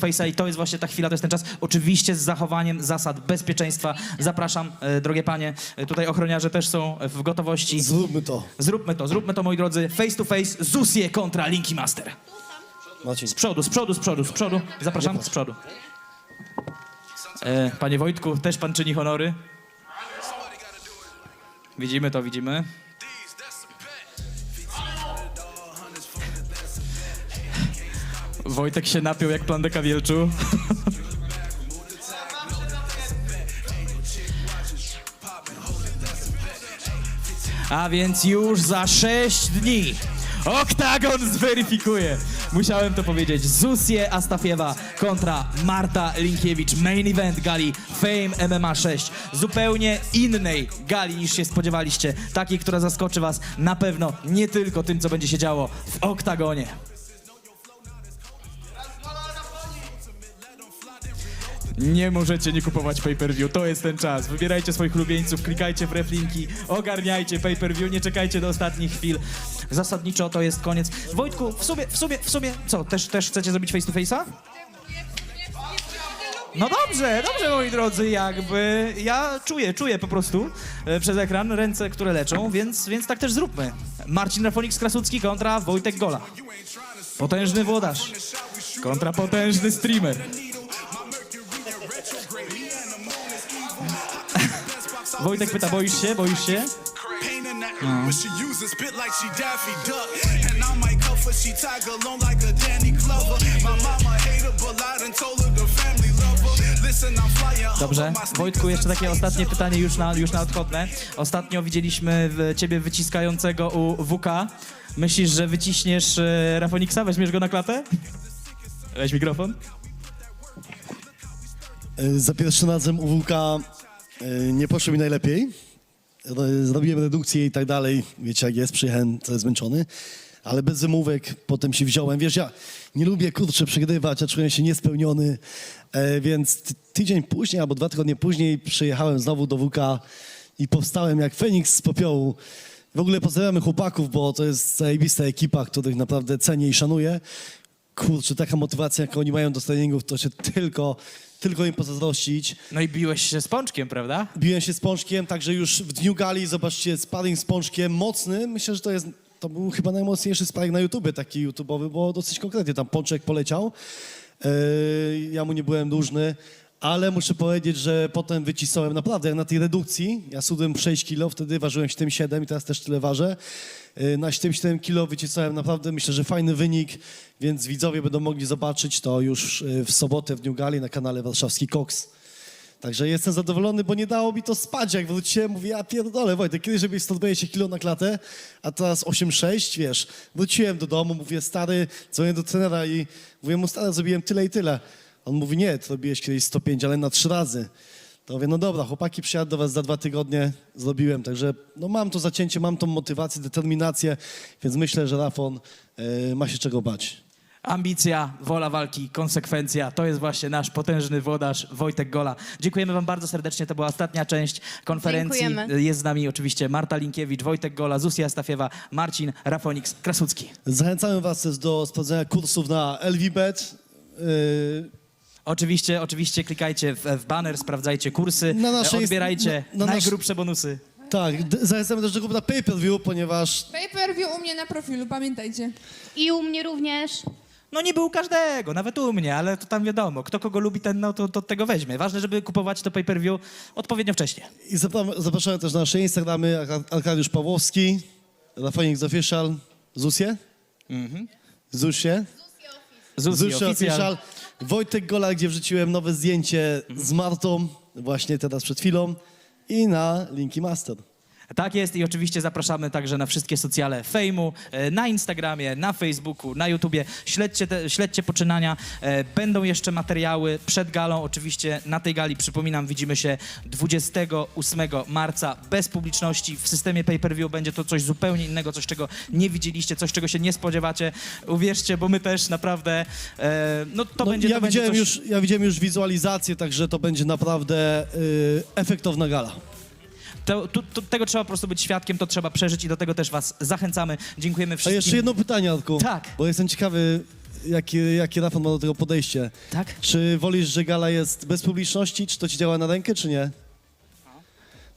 Face'a i to jest właśnie ta chwila, to jest ten czas. Oczywiście z zachowaniem zasad bezpieczeństwa. Zapraszam, e, drogie panie. E, Tutaj ochroniarze też są w gotowości. Zróbmy to. Zróbmy to, zróbmy to, moi drodzy. Face to face, Zusie kontra Linky Master. Marcin. Z przodu, z przodu, z przodu, z przodu. Zapraszam, z przodu. E, panie Wojtku, też pan czyni honory. Widzimy to, widzimy. Wojtek się napiął jak plandeka wielczu. A więc już za 6 dni Oktagon zweryfikuje. Musiałem to powiedzieć. Zusie Astafiewa kontra Marta Linkiewicz. Main event gali Fame MMA 6. Zupełnie innej gali niż się spodziewaliście. Takiej, która zaskoczy was na pewno nie tylko tym, co będzie się działo w Oktagonie. Nie możecie nie kupować pay-per-view, to jest ten czas. Wybierajcie swoich ulubieńców, klikajcie w reflinki, ogarniajcie pay-per-view, nie czekajcie do ostatnich chwil. Zasadniczo to jest koniec. Wojtku, w sumie, w sumie, w sumie, co, też, też chcecie zrobić face to face'a? No dobrze, dobrze moi drodzy, jakby ja czuję, czuję po prostu e, przez ekran ręce, które leczą, więc, więc tak też zróbmy. Marcin Rafonix Krasucki kontra Wojtek Gola. Potężny włodarz kontra potężny streamer. Wojtek pyta, boisz się, boisz się? Dobrze. Wojtku, jeszcze takie ostatnie pytanie już na, już na odchodne. Ostatnio widzieliśmy w ciebie wyciskającego u WK. Myślisz, że wyciśniesz e, Rafoniksa? Weźmiesz go na klatę? Weź mikrofon. Y, Za pierwszym razem u y, nie poszło mi najlepiej. Ro- Zrobiłem redukcję i tak dalej. Wiecie jak jest, przyjechałem trochę zmęczony. Ale bez wymówek potem się wziąłem. Wiesz, ja nie lubię, kurczę, przegrywać, ja czuję się niespełniony. E, więc ty- tydzień później albo dwa tygodnie później przyjechałem znowu do WK i powstałem jak Feniks z popiołu. W ogóle pozdrawiamy chłopaków, bo to jest zajebista ekipa, których naprawdę cenię i szanuję. Kurczę, taka motywacja, jaką oni mają do treningów, to się tylko, tylko im pozazdrościć. No i biłeś się z pączkiem, prawda? Biłem się z Pączkiem, także już w dniu gali, zobaczcie, sparring z Pączkiem, mocny. Myślę, że to jest, to był chyba najmocniejszy sparring na YouTubie, taki YouTubeowy, bo dosyć konkretnie tam Pączek poleciał. Yy, ja mu nie byłem dłużny, ale muszę powiedzieć, że potem wycisnąłem naprawdę, jak na tej redukcji, ja sudłem 6 kilo, wtedy ważyłem 7,7 i teraz też tyle ważę. Yy, na 7,7 kilo wycisnąłem naprawdę, myślę, że fajny wynik, więc widzowie będą mogli zobaczyć to już yy, w sobotę w dniu gali na kanale Warszawski Koks. Także jestem zadowolony, bo nie dało mi to spać. Jak wróciłem, mówię, ja pierdolę, Wojtek, kiedyś robiłeś 120 kilo na klatę, a teraz 8,6, wiesz. Wróciłem do domu, mówię, stary, dzwonię do trenera i mówię mu, stary, zrobiłem tyle i tyle. On mówi, nie, ty robiłeś kiedyś 105, ale na trzy razy. To mówię, no dobra, chłopaki, przyjadę do was za dwa tygodnie, zrobiłem. Także no mam to zacięcie, mam tą motywację, determinację, więc myślę, że Rafon yy, ma się czego bać. Ambicja, wola walki, konsekwencja. To jest właśnie nasz potężny włodarz Wojtek Gola. Dziękujemy wam bardzo serdecznie. To była ostatnia część konferencji. Dziękujemy. Jest z nami oczywiście Marta Linkiewicz, Wojtek Gola, Zuzia Stafiewa, Marcin Rafoniks Krasucki. Zachęcamy was też do sprawdzenia kursów na LVBet. Yy, Oczywiście, oczywiście klikajcie w, w banner, sprawdzajcie kursy, Na naszej- odbierajcie na- na nasz- najgrubsze bonusy. Tak, d- zachęcamy też do kupu na pay-per-view, ponieważ Pay-per-view u mnie na profilu, pamiętajcie. I u mnie również. No nie był każdego, nawet u mnie, ale to tam wiadomo, kto kogo lubi, ten no, to, to tego weźmie. Ważne, żeby kupować to pay-per-view odpowiednio wcześnie. i zapraszamy, zapraszamy też na nasze Instagramy, Ar- Arkadiusz Pawłowski, Rafonix Official, Zusie? Zusie? Zuzi, Zusie oficjal. Official. Wojtek Gola, gdzie wrzuciłem nowe zdjęcie z Martą, właśnie teraz przed chwilą i na Linki Master. Tak jest i oczywiście zapraszamy także na wszystkie socjale Fejmu, e, na Instagramie, na Facebooku, na YouTubie. Śledźcie, te, śledźcie poczynania. E, Będą jeszcze materiały przed galą. Oczywiście na tej gali, przypominam, widzimy się 28 marca bez publiczności. W systemie pay-per-view będzie to coś zupełnie innego, coś czego nie widzieliście, coś czego się nie spodziewacie. Uwierzcie, bo my też naprawdę, e, no to No, będzie ja, to będzie widziałem coś... już, ja widziałem już wizualizację, także to będzie naprawdę y, efektowna gala. To, tu, tu, tego trzeba po prostu być świadkiem, to trzeba przeżyć i do tego też was zachęcamy. Dziękujemy A wszystkim. jeszcze jedno pytanie, Arku. Tak. Bo jestem ciekawy, jakie, jakie Rafał ma do tego podejście. Tak? Czy wolisz, że gala jest bez publiczności, czy to ci działa na rękę, czy nie?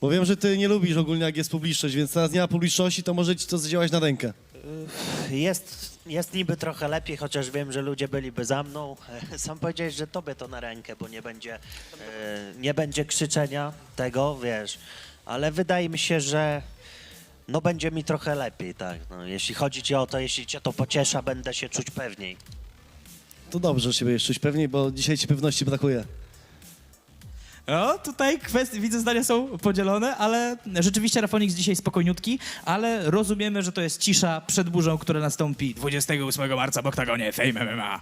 Bo wiem, że ty nie lubisz ogólnie, jak jest publiczność, więc teraz nie ma publiczności, to może ci to zadziałać na rękę. Jest, jest niby trochę lepiej, chociaż wiem, że ludzie byliby za mną. Sam powiedziałeś, że tobie to na rękę, bo nie będzie, e, nie będzie krzyczenia tego, wiesz. Ale wydaje mi się, że no będzie mi trochę lepiej, tak. No, jeśli chodzi ci o to, jeśli cię to pociesza, będę się czuć pewniej. To dobrze, że się będziesz czuć pewniej, bo dzisiaj ci pewności brakuje. O, tutaj kwestie, widzę, zdania są podzielone, ale rzeczywiście Rafonix dzisiaj spokojniutki, ale rozumiemy, że to jest cisza przed burzą, która nastąpi 28 marca w Oktagonie Fame MMA.